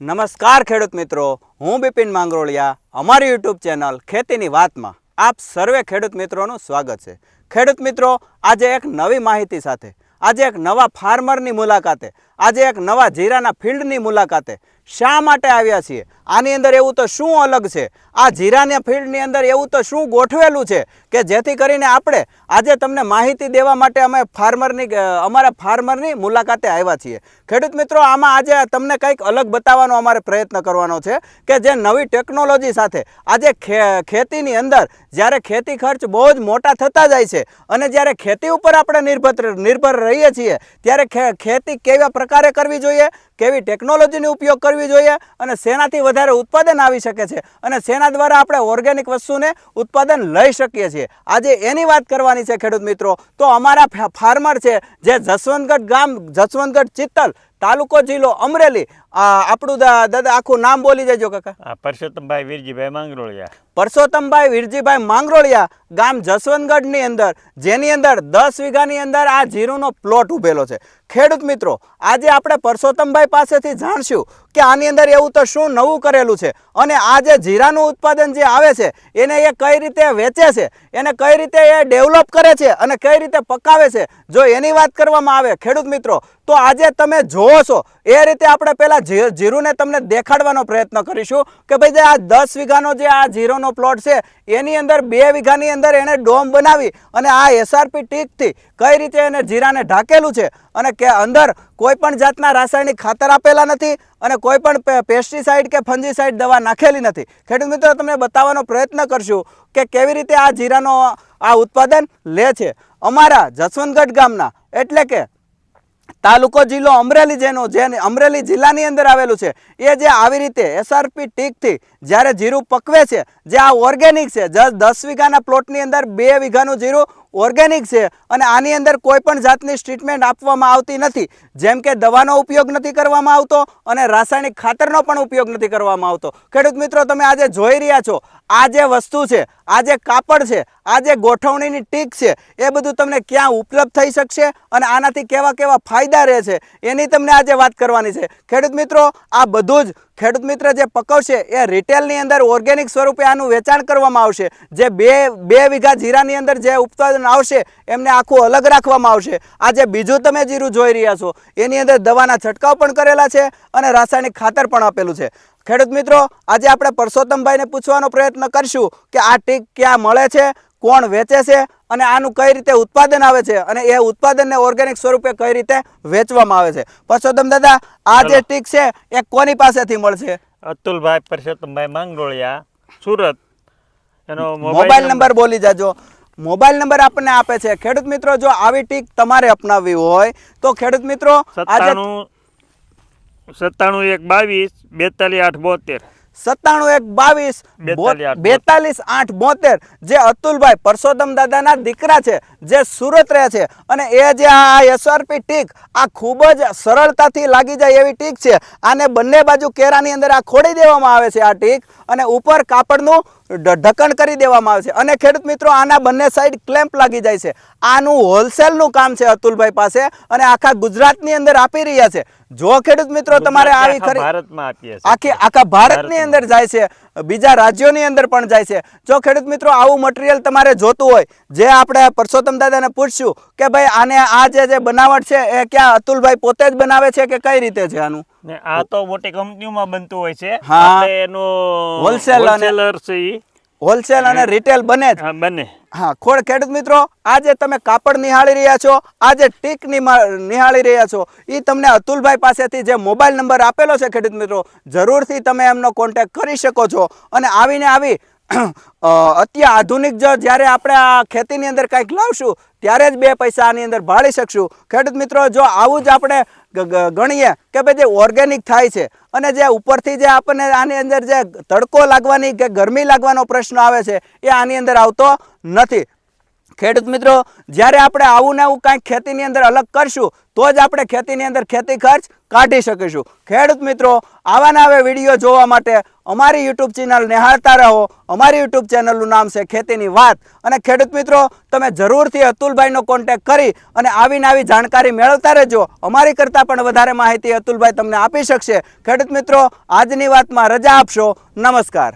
નમસ્કાર ખેડૂત મિત્રો, હું બિપિન માંગરોળિયા, અમારી યુટ્યુબ ચેનલ ખેતીની વાતમાં આપ સર્વે ખેડૂત મિત્રોનું સ્વાગત છે. ખેડૂત મિત્રો, આજે એક નવી માહિતી સાથે, આજે એક નવા ફાર્મરની મુલાકાતે આજે એક નવા જીરાના ફિલ્ડની મુલાકાતે શા માટે આવ્યા છીએ? આની અંદર એવું તો શું અલગ છે? આ જીરાના ફિલ્ડની અંદર એવું તો શું ગોઠવેલું છે કે જેથી કરીને આપણે આજે તમને માહિતી દેવા માટે અમે ફાર્મરની અમારા ફાર્મરની મુલાકાતે આવ્યા છીએ. ખેડૂત મિત્રો, આમાં આજે તમને કંઈક અલગ બતાવવાનો અમારે પ્રયત્ન કરવાનો છે કે જે નવી ટેકનોલોજી સાથે આજે ખેતીની અંદર જ્યારે ખેતી ખર્ચ બહુ જ મોટા થતા જાય છે અને જ્યારે ખેતી ઉપર આપણે નિર્ભર નિર્ભર રહીએ છીએ, ત્યારે ખેતી કેવા પ્રકારે કરવી જોઈએ? કેવી ટેકનોલોજીનો ઉપયોગ કરવી જોઈએ અને શેનાથી વધારે ઉત્પાદન આવી શકે છે અને શેના દ્વારા આપણે ઓર્ગેનિક વસ્તુને ઉત્પાદન લઈ શકીએ છીએ. આજે એની વાત કરવાની છે ખેડૂત મિત્રો. તો અમારા ફાર્મર છે જે જસવંતગઢ ગામ જસવંતગઢ ચિત્તલ તાલુકો જિલ્લો અમરેલી. આપણું દાદા આખું નામ બોલી જજો કાકા. પરસોત્તમભાઈ વીરજીભાઈ માંગરોળિયા. પરસોત્તમભાઈ વીરજીભાઈ માંગરોળિયા ગામ જસવંતગઢની અંદર જેની અંદર દસ વીઘાની અંદર આ જીરુનો પ્લોટ ઉભેલો છે. ખેડૂત મિત્રો આજે આપણે પરસોત્તમભાઈ પાસેથી જાણશું કે આની અંદર એવું તો શું નવું કરેલું છે અને આ જે જીરાનું ઉત્પાદન જે આવે છે, એને એ કઈ રીતે વેચે છે, એને કઈ રીતે એ ડેવલપ કરે છે અને કઈ રીતે પકાવે છે, જો એની વાત કરવામાં આવે ખેડૂત મિત્રો, તો આજે તમે જોવો છો, એ રીતે આપણે પહેલાં જીરુને તમને દેખાડવાનો પ્રયત્ન કરીશું કે ભાઈ જે આ દસ વીઘાનો જે આ જીરોનો પ્લોટ છે, એની અંદર બે વીઘાની અંદર એણે ડોમ બનાવી અને આ એસઆરપી ટીકથી કઈ રીતે એને જીરાને ઢાકેલું છે અને કે અંદર કોઈ પણ જાતના રાસાયણિક ખાતર આપેલા નથી અને કોઈ પણ પે- પેસ્ટિસાઇડ કે ફંજીસાઇડ દવા નાખેલી નથી. ખેડૂત મિત્રો, તમને બતાવવાનો પ્રયત્ન કરશું કે કેવી રીતે આ જીરાનો આ ઉત્પાદન લે છે. અમારા જસવંતગઢ ગામના, એટલે કે તાલુકો જિલ્લો અમરેલી જેનો જે અમરેલી જિલ્લાની અંદર આવેલું છે, એ જે આવી રીતે એસઆરપી ટીકથી જ્યારે જીરું પકવે છે, જે આ ઓર્ગેનિક છે જ દસ વીઘાના પ્લોટની અંદર બે વીઘાનું જીરું ઓર્ગેનિક છે અને આની અંદર કોઈ પણ જાતની ટ્રીટમેન્ટ આપવામાં આવતી નથી. જેમ કે દવાનો ઉપયોગ નથી કરવામાં આવતો અને રાસાયણિક ખાતરનો પણ ઉપયોગ નથી કરવામાં આવતો. ખેડૂત મિત્રો, તમે આજે જોઈ રહ્યા છો, આ જે વસ્તુ છે આ જે કાપડ છે, આ જે ગોઠવણીની ટીક છે, એ બધું તમને ક્યાં ઉપલબ્ધ થઈ શકશે અને આનાથી કેવા કેવા ફાયદા રહે છે, એની તમને આજે વાત કરવાની છે. ખેડૂત મિત્રો, આ બધું જ ખેડૂત મિત્ર જે પકવશે, એ રિટેલની અંદર ઓર્ગેનિક સ્વરૂપે આનું વેચાણ કરવામાં આવશે. જે બે બે વીઘા જીરાની અંદર જે ઉત્પાદન આવશે, એમને આખું અલગ રાખવામાં આવશે. આ જે બીજું તમે જીરું જોઈ રહ્યા છો, એની અંદર દવાના છંટકાવ પણ કરેલા છે અને રાસાયણિક ખાતર પણ આપેલું છે. ખેડૂત મિત્રો આજે આપણે પરસોત્તમભાઈને પૂછવાનો પ્રયત્ન કરશું કે આ ટીક ક્યાં મળે છે કોણ વેચે છે અને આનું કઈ રીતે ઉત્પાદન આવે છે અને એ ઉત્પાદનને ઓર્ગેનિક સ્વરૂપે કઈ રીતે વેચવામાં આવે છે. પરસોત્તમ દાદા આ જે ટીક છે એ કોની પાસેથી મળશે? અતુલભાઈ પરસોત્તમભાઈ માંગડોળિયા સુરત. એનો મોબાઈલ નંબર બોલી જાજો. મોબાઈલ નંબર આપણને આપે છે. ખેડૂત મિત્રો જો આવી ટીક તમારે અપનાવવી હોય તો ખેડૂત મિત્રો આજે સત્તાણું એક બાવીસ બેતાલીસ આઠ બોતેર. સત્તાણું એક બાવીસ બેતાલીસ આઠ બોતેર. જે અતુલભાઈ પરસોત્તમ દાદાના દીકરા છે જે સુરત રહે છે અને એ જે આ એસઆરપી ટીક આ ખૂબ જ સરળતાથી લાગી જાય એવી ટીક છે. આને બંને બાજુ કેરાની અંદર આ ખોડી દેવામાં આવે છે આ ટીક અને ઉપર કાપડનું ઢક્કણ કરી દેવામાં આવે છે. અને ખેડૂત મિત્રો આના બંને સાઈડ ક્લેમ્પ લાગી જાય છે. આનું હોલસેલનું કામ છે અતુલભાઈ પાસે અને આખા ગુજરાતની અંદર આપી રહ્યા છે. જો ખેડૂત મિત્રો તમારે આવી ખરી આખી આખા ભારતની અંદર જાય છે. બીજા રાજ્યોની અંદર પણ જાય છે જો ખેડૂત મિત્રો આવું મટીરિયલ તમારે જોતું હોય જે આપણે પરસોત્તમ દાદાને પૂછશું કે ભાઈ આને આ જે જે બનાવટ છે એ ક્યાં અતુલભાઈ પોતે જ બનાવે છે કે કઈ રીતે છે આનું આ તો મોટી કંપનીઓમાં બનતું હોય છે હા. એનો wholesaler છે. હોલસેલ અને રિટેલ બને જ. બને. હા ખોડ ખેડૂત મિત્રો આજે તમે કાપડ નિહાળી રહ્યા છો આજે ટીક નિહાળી રહ્યા છો. એ તમને અતુલભાઈ પાસેથી જે મોબાઈલ નંબર આપેલો છે ખેડૂત મિત્રો જરૂરથી તમે એમનો કોન્ટેક્ટ કરી શકો છો. અને આવીને આવી અ, અતિ આધુનિક જો જ્યારે આપણે આ ખેતીની અંદર કંઈક લાવશું ત્યારે જ બે પૈસા આની અંદર ભાળી શકશું. ખેડૂત મિત્રો જો આવું જ આપણે ગણીએ કે ભાઈ જે ઓર્ગેનિક થાય છે અને જે ઉપરથી જે આપણને આની અંદર જે તડકો લાગવાની કે ગરમી લાગવાનો પ્રશ્ન આવે છે એ આની અંદર આવતો નથી. ખેડૂત મિત્રો, જ્યારે આપણે આવું ને આવું કાંઈક ખેતીની અંદર અલગ કરશું, તો જ આપણે ખેતીની અંદર ખેતી ખર્ચ કાઢી શકીશું. ખેડૂત મિત્રો, આવા ને વીડિયો જોવા માટે અમારી યુટ્યુબ ચેનલ નિહાળતા રહો. અમારી યુટ્યુબ ચેનલનું નામ છે ખેતીની વાત. અને ખેડૂત મિત્રો, તમે જરૂરથી અતુલભાઈનો કોન્ટેક કરી અને આવીને આવી જાણકારી મેળવતા રહેજો. અમારી કરતાં પણ વધારે માહિતી અતુલભાઈ તમને આપી શકશે. ખેડૂત મિત્રો, આજની વાતમાં રજા આપશો. નમસ્કાર.